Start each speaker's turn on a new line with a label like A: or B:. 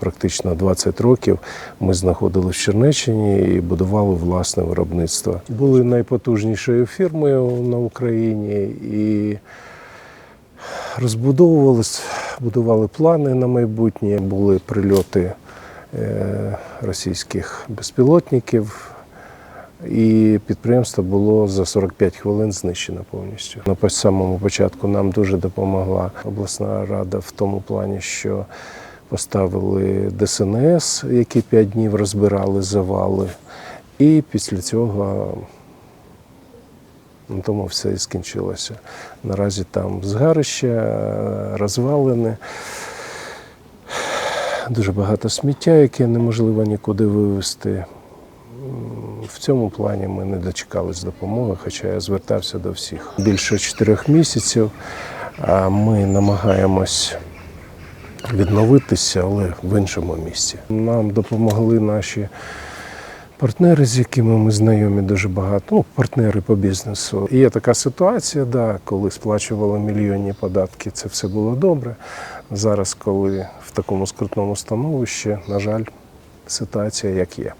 A: Практично 20 років ми знаходилися в Чернеччині і будували власне виробництво. Були найпотужнішою фірмою на Україні і розбудовувалися, будували плани на майбутнє, були прильоти е, російських безпілотників. І підприємство було за 45 хвилин знищено повністю. На самому початку нам дуже допомогла обласна рада в тому плані, що поставили ДСНС, які 5 днів розбирали завали. І після цього на тому все і скінчилося. Наразі там згарище, е, розвалини, дуже багато сміття, яке неможливо нікуди вивезти. В цьому плані ми не дочекались допомоги, хоча я звертався до всіх. Більше чотирьох місяців ми намагаємось відновитися, але в іншому місці. Нам допомогли наші партнери, з якими ми знайомі дуже багато, ну, партнери по бізнесу. І є така ситуація, да, коли сплачували мільйонні податки, це все було добре. Зараз, коли в такому скрутному становищі, на жаль, ситуація як є.